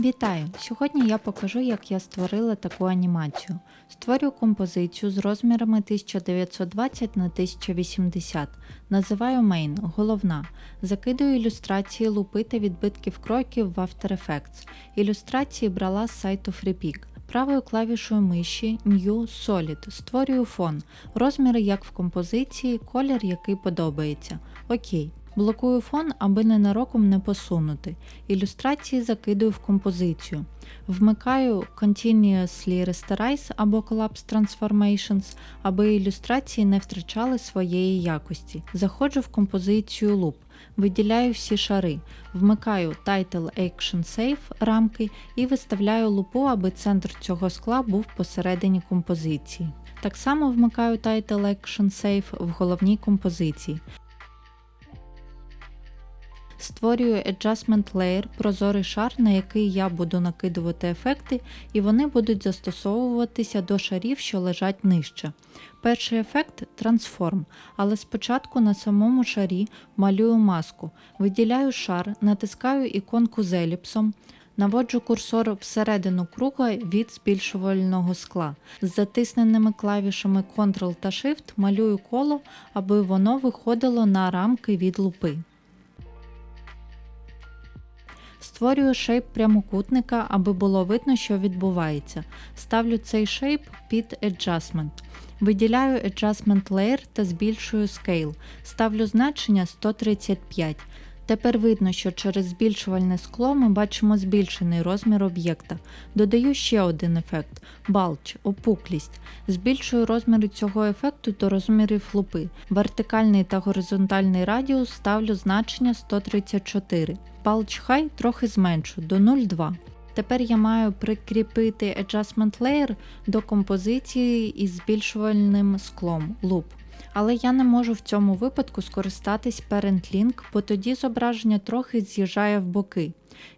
Вітаю! Сьогодні я покажу, як я створила таку анімацію. Створюю композицію з розмірами 1920 на 1080. Називаю Main, головна. Закидую ілюстрації лупи та відбитків кроків в After Effects. Ілюстрації брала з сайту FreePic. Правою клавішою миші New Solid. Створюю фон. Розміри як в композиції, колір, який подобається. Окей. Блокую фон, аби ненароком не посунути. Ілюстрації закидую в композицію. Вмикаю Continuously Rasterize або Collapse Transformations, аби ілюстрації не втрачали своєї якості. Заходжу в композицію Loop. Виділяю всі шари, вмикаю Title Action Save рамки і виставляю лупу, аби центр цього скла був посередині композиції. Так само вмикаю Title Action Save в головній композиції. Створюю Adjustment Layer, прозорий шар, на який я буду накидувати ефекти, і вони будуть застосовуватися до шарів, що лежать нижче. Перший ефект Transform, але спочатку на самому шарі малюю маску, виділяю шар, натискаю іконку з еліпсом, Наводжу курсор всередину круга від збільшувального скла. З затисненими клавішами Ctrl та Shift малюю коло, аби воно виходило на рамки від лупи. Створюю шейп прямокутника, аби було видно, що відбувається. Ставлю цей шейп під Adjustment. Виділяю Adjustment Layer та збільшую Scale. Ставлю значення 135. Тепер видно, що через збільшувальне скло ми бачимо збільшений розмір об'єкта. Додаю ще один ефект Bulge – опуклість. Збільшую розміри цього ефекту до розмірів лупи. Вертикальний та горизонтальний радіус ставлю значення 134. Bulge High трохи зменшу до 0,2. Тепер я маю прикріпити Adjustment Layer до композиції із збільшувальним склом Loop. Але я не можу в цьому випадку скористатись Parent Link, бо тоді зображення трохи з'їжджає в боки.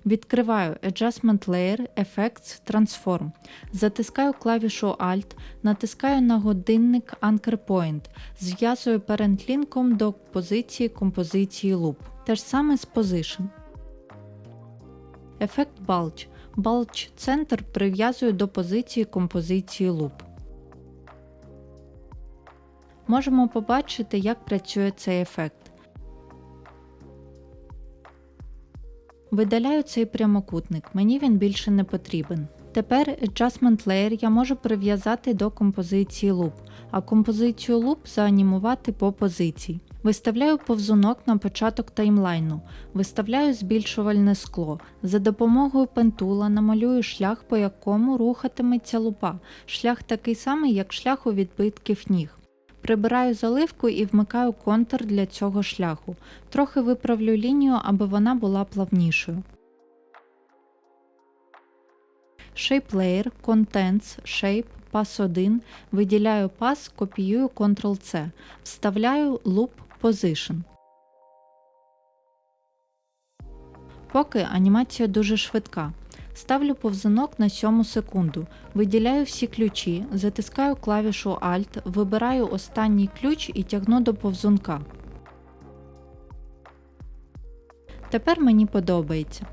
Відкриваю Adjustment Layer, Effects, Transform. Затискаю клавішу Alt, натискаю на годинник Anchor Point, зв'язую Parent Link до позиції композиції Loop. Те ж саме з Position. Ефект Bulge. Bulge центр прив'язую до позиції композиції Loop. Можемо побачити, як працює цей ефект. Видаляю цей прямокутник, мені він більше не потрібен. Тепер Adjustment Layer я можу прив'язати до композиції Loop, а композицію Loop заанімувати по позиції. Виставляю повзунок на початок таймлайну, виставляю збільшувальне скло. За допомогою пентула намалюю шлях, по якому рухатиметься лупа. Шлях такий самий, як шлях у відбитків ніг. Прибираю заливку і вмикаю контур для цього шляху. Трохи виправлю лінію, аби вона була плавнішою. Shape Layer, Contents, Shape, Pass 1. Виділяю пас, копіюю Ctrl-C. Вставляю Loop Position. Поки анімація дуже швидка. Ставлю повзунок на 7 секунду, виділяю всі ключі, затискаю клавішу Alt, вибираю останній ключ і тягну до повзунка. Тепер мені подобається.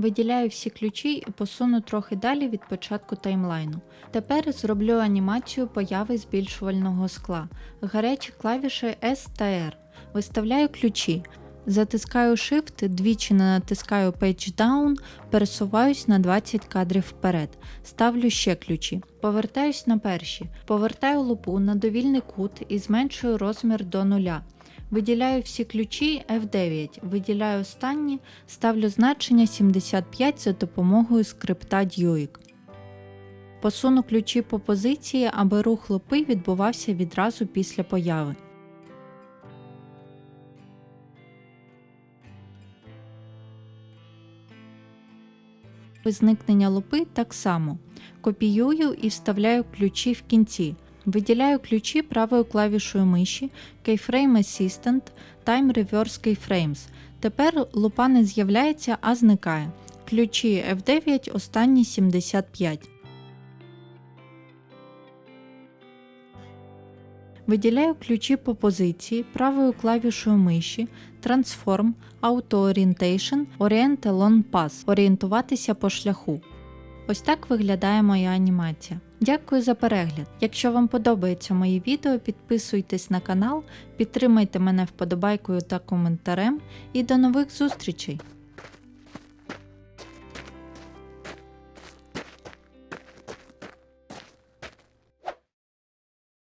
Виділяю всі ключі і посуну трохи далі від початку таймлайну. Тепер зроблю анімацію появи збільшувального скла. Гарячі клавіші S та R. Виставляю ключі. Затискаю Shift, двічі натискаю Page Down, пересуваюсь на 20 кадрів вперед, ставлю ще ключі, повертаюсь на перші, повертаю лупу на довільний кут і зменшую розмір до нуля. Виділяю всі ключі F9, виділяю останні, ставлю значення 75 за допомогою скрипта Duik. Посуну ключі по позиції, аби рух лупи відбувався відразу після появи. Зникнення лупи так само. Копіюю і вставляю ключі в кінці. Виділяю ключі правою клавішою миші Keyframe Assistant Time Reverse Keyframes. Тепер лупа не з'являється, а зникає. Ключі F9 останні 75. Виділяю ключі по позиції правою клавішою миші, Transform, Auto Orientation, Orient Along Path – орієнтуватися по шляху. Ось так виглядає моя анімація. Дякую за перегляд. Якщо вам подобається мої відео, підписуйтесь на канал, підтримайте мене вподобайкою та коментарем і до нових зустрічей!